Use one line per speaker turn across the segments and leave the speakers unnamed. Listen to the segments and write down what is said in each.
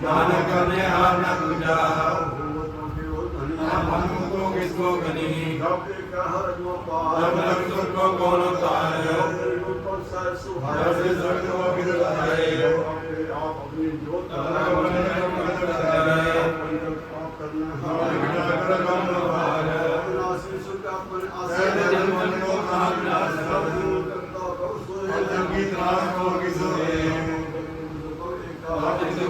ज्ञान करने हार न दूजा भक्तों के सो गनी। जब तक तुमको कौन
उतारे। जब से जगत को गिरताए आप अपनी जोत जब की त्रास को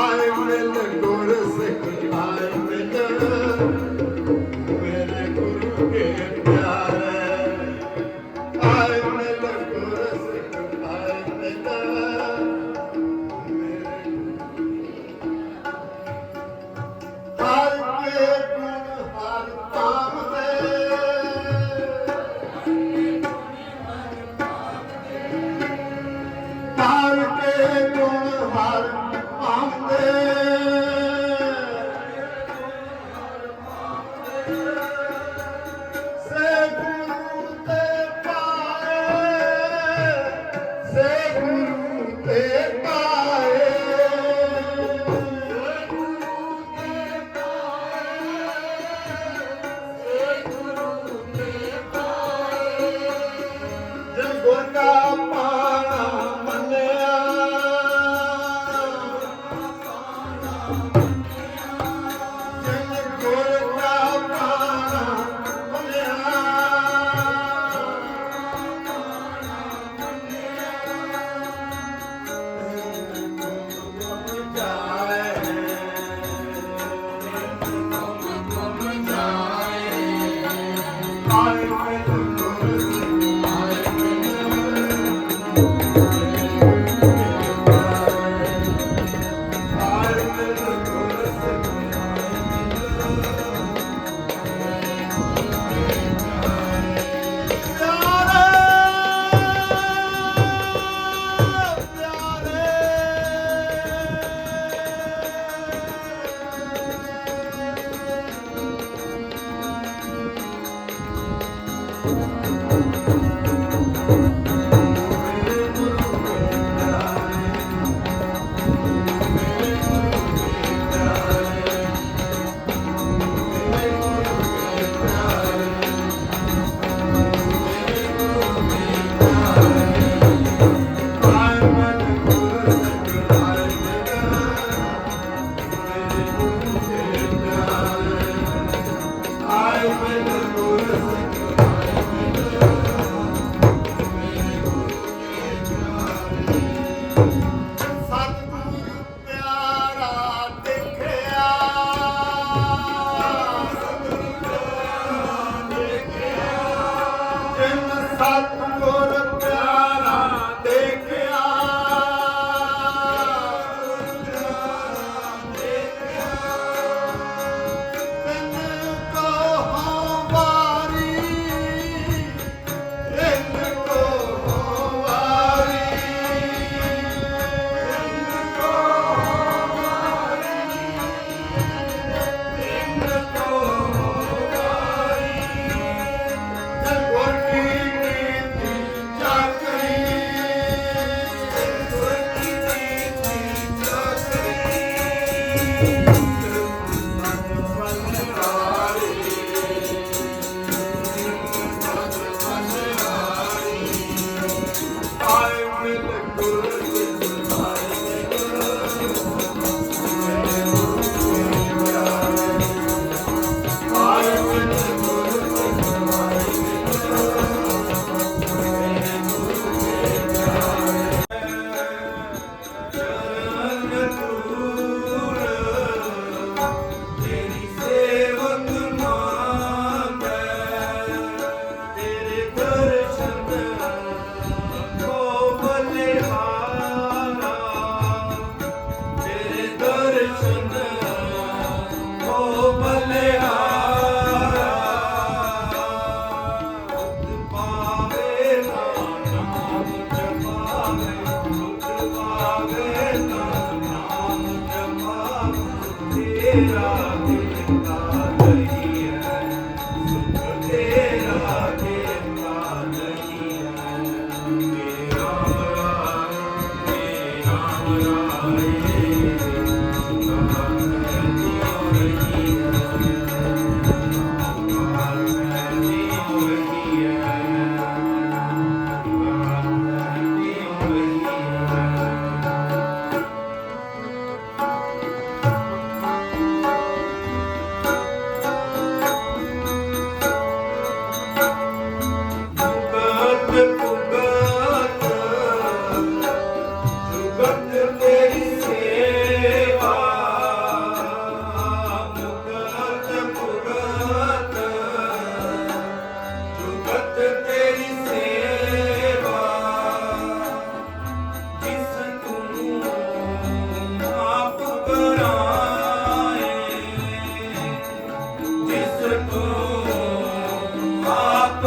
I'm in the chorus, I'm Thank you.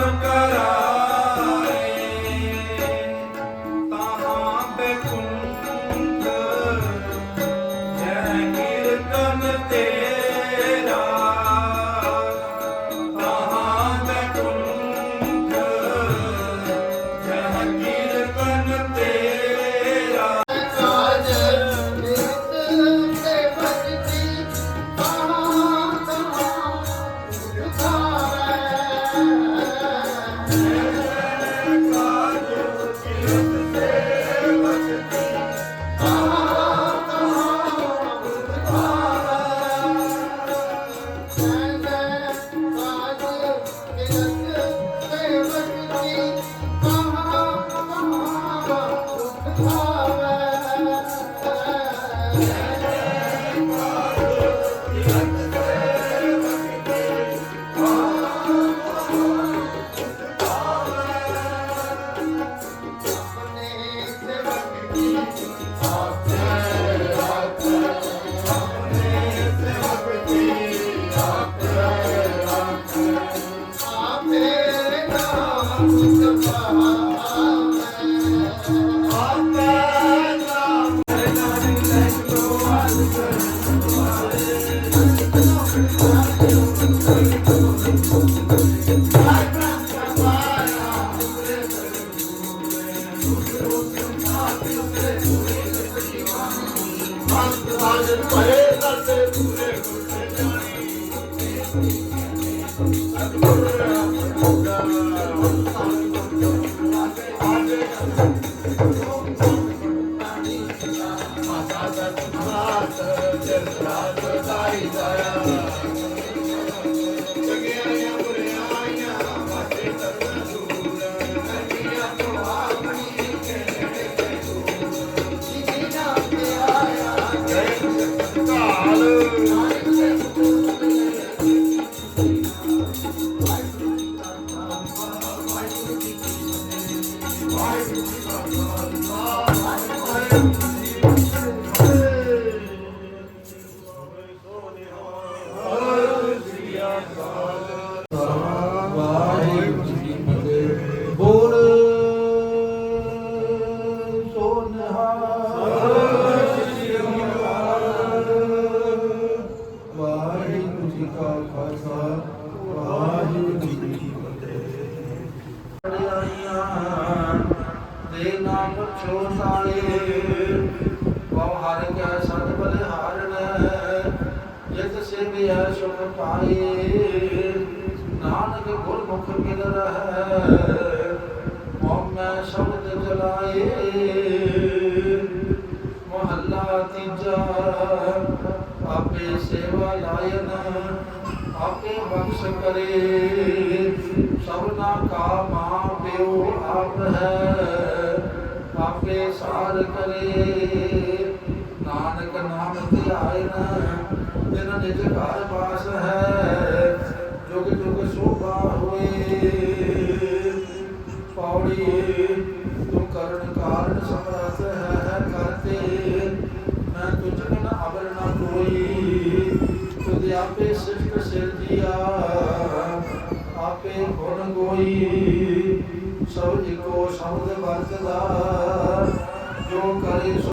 Mancará. Thank you. ਜਿਤ ਪਾਏ। ਨਾਨਕ ਗੁਰਮੁਖ ਮਿਲ ਰਹੈ ਮੋਹ ਸ਼ਬਦ ਜਲਾਏ ਮਹੱਲਾ ਤੀਜਾ, ਆਪੇ ਸੇਵਾ ਲਾਇਨ, ਆਪੇ ਬਖਸ਼ ਕਰੇ। ਸਭਨਾ ਕਾ ਮਾਂ ਪਿਓ ਆਪ ਹੈ, ਆਪੇ ਸਾਰ ਕਰੇ। ਨਾਨਕ ਨਾਮ ਧਿਆਇਨ ਤਿਨ ਨਿਜ ਘਰ ਵਾਸ ਹੈ, ਜੁਗ ਜੁਗ ਸੋਭਾ ਹੋਏ। ਪੌੜੀ ਤੂੰ ਕਰਨ ਕਾਰਨ ਸਮਰਥ ਹੈ ਕਰਤੇ ਮੈਂ ਤੁਝ ਬਿਨ ਅਬਰ ਨਾ ਕੋਈ। ਤੁਧ ਆਪੇ ਸਿਫਤ ਸਿਰਜਿਆ, ਆਪੇ ਗੁਣ ਗੋਈ। ਸਭ ਕੋ ਸ਼ਬਦ ਵਰਤਦਾ, ਜੋ ਕਰੇ ਸੋ